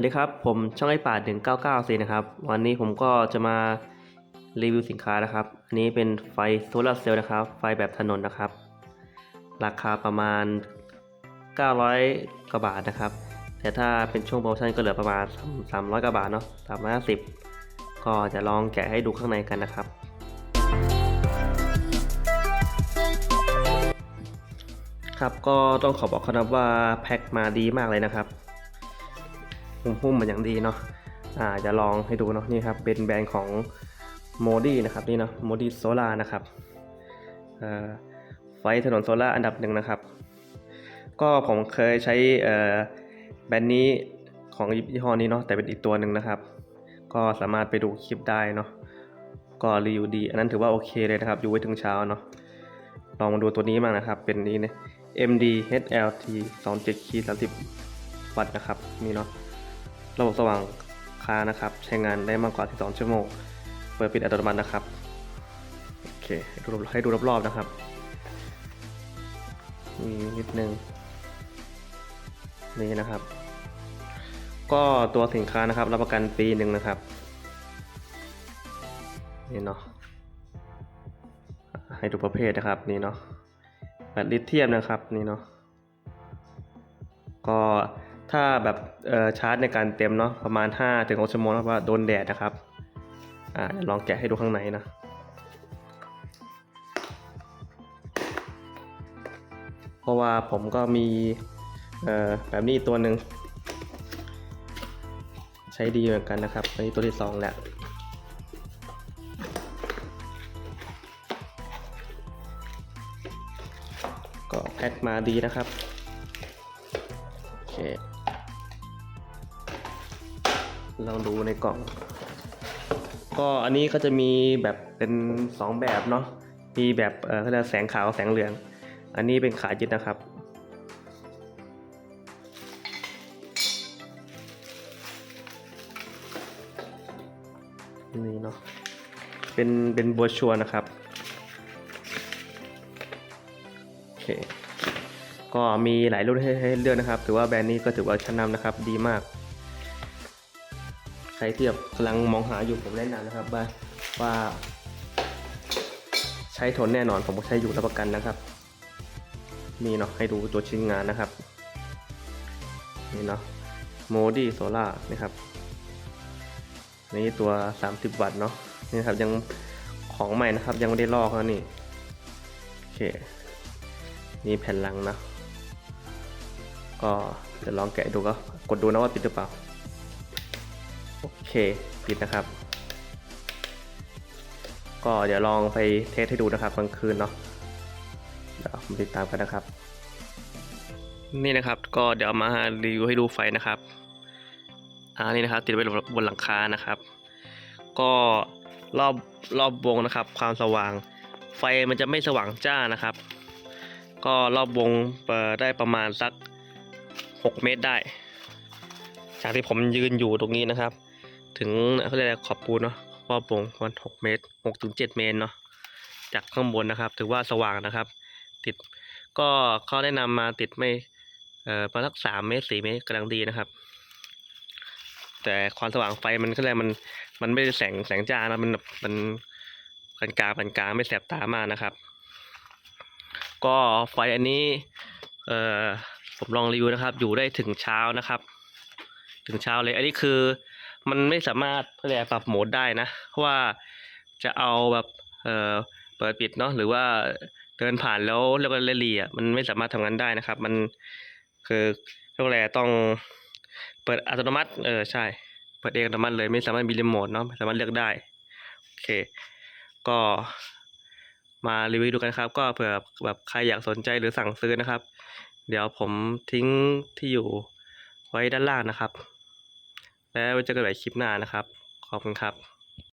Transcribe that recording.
วัสดีครับ ผมช่องไอป่า199ซีนะครับ วันนี้ผมก็จะมารีวิวสินค้านะครับ อันนี้เป็นไฟโซลาร์เซลล์นะครับ ไฟแบบถนนนะครับ ราคาประมาณ 900กว่าบาทนะครับ แต่ถ้าเป็นช่วงโปรโมชั่นก็เหลือประมาณ 300กว่าบาทเนาะ350 ก็จะลองแกะให้ดูข้างในกันนะครับ ครับก็ต้องขอบอกครับว่าแพ็คมาดีมากเลยนะครับ หุ้มหุ้มมันอย่างดีเนาะอ่าจะลองให้ดูเนาะนี่ครับเป็นแบรนด์ของโมดีนะครับนี่เนาะโมดีโซล่านะครับเอ่อไฟถนนโซล่าอันดับหนึ่งนะครับ ก็ผมเคยใช้เอ่อแบรนด์นี้ของยี่ห้อนี้เนาะแต่เป็นอีกตัวหนึ่งนะครับ ก็สามารถไปดูคลิปได้เนาะก็รีวิวดีอันนั้นถือว่าโอเคเลยนะครับ อยู่ไว้ถึงเช้าเนาะลองมาดูตัวนี้บ้างนะครับ เป็นนี้เนี่ย MD HLT 27คี30 วัตต์นะครับ นี่เนาะ ระบบสว่างคานะครับ ใช้งานได้มากกว่า 12 ชั่วโมง เปิดปิดอัตโนมัตินะครับ โอเค ให้ดูให้ดูรอบๆนะครับ มีนิดนึง นี่นะครับ ก็ตัวสินค้านะครับ รับประกันปีหนึ่งนะครับ นี่เนาะ ให้ดูประเภทนะครับ นี่เนาะแบตลิเธียมนะครับ นี่เนาะ ก็ ถ้าแบบชาร์จในการเต็มเนาะประมาณ5ถึง6ชั่วโมงนะว่าโดนแดดนะครับอ่าลองแกะให้ดูข้างในนะเพราะว่าผมก็มีแบบนี้ตัวหนึ่งใช้ดีเหมือนกันนะครับอันนี้ตัวที่สองแหละก็แพ็คมาดีนะครับ โอเค ลองดูในกล่อง ก็อันนี้ก็จะมีแบบเป็น2แบบเนาะ มีแบบเออเขาเรียกแสงขาวแสงเหลือง อันนี้เป็นขายึดนะครับ นี่เนาะ เป็นเป็นบัวชัวนะครับ โอเคก็มีหลายรุ่นให้ให้เลือกนะครับ ถือว่าแบรนด์นี้ก็ถือว่าชั้นนำนะครับ ดีมาก ครที่แบบกำลังมองหาอยู่ผมแนะนำนะครับว่าว่าใช้ทนแน่นอนผมก็ใช้อยู่รับประกันนะครับ นี่เนาะให้ดูตัวชิ้นงานนะครับ นี่เนาะโมดี้โซล่านะครับนี่ตัว 30 วัตต์เนาะนี่ครับยังของใหม่นะครับ ยังไม่ได้ลอกนะนี่โอเคนี่แผ่นลังนะก็เดี๋ยวลองแกะดูก็กดดูนะว่าปิดหรือเปล่า เคปิดนะครับ ก็เดี๋ยวลองไปเทสให้ดูนะครับกลางคืนเนาะเดี๋ยวมาติดตามกันนะครับ นี่นะครับก็เดี๋ยวมารีวิวให้ดูไฟนะครับอ่านี่นะครับ ติดไว้บนหลังคานะครับ ก็รอบรอบวงนะครับ ความสว่าง ไฟมันจะไม่สว่างจ้านะครับ ก็รอบวงได้ประมาณสัก 6 เมตรได้ จากที่ผมยืนอยู่ตรงนี้นะครับ ถึงเขาเรียกอะไรขอบปูนเนาะรอบวงประมาณ6เมตร6ถึง7เมตรเนาะจากข้างบนนะครับ ถือว่าสว่างนะครับ ติดก็เขาแนะนำมาติดไม่เอ่อประมาณสัก3เมตร4เมตรกำลังดีนะครับ แต่ความสว่างไฟมันก็เลยมันมันไม่แสงแสงจ้านะมันแบบมันปานกลางปานกลางไม่แสบตามากนะครับ ก็ไฟอันนี้เอ่อผมลองรีวิวนะครับ อยู่ได้ถึงเช้านะครับ ถึงเช้าเลย อันนี้คือ มันไม่สามารถเรียกปรับโหมดได้นะเพราะว่าจะเอาแบบเอ่อเปิดปิดเนาะหรือว่าเดินผ่านแล้วแล้วก็เล่นรีอะมันไม่สามารถทำงานได้นะครับ มันคือเรียกว่อะไรต้องเปิดอัตโนมัติเออใช่ เปิดเองอัตโนมัติเลยไม่สามารถมีรีโมทเนาะไม่สามารถเลือกได้โอเค ก็มารีวิวดูกันครับ ก็เผื่อแบบใครอยากสนใจหรือสั่งซื้อนะครับ เดี๋ยวผมทิ้งที่อยู่ไว้ด้านล่างนะครับ แล้วไว้เจอกันใหม่คลิปหน้านะครับ ขอบคุณครับ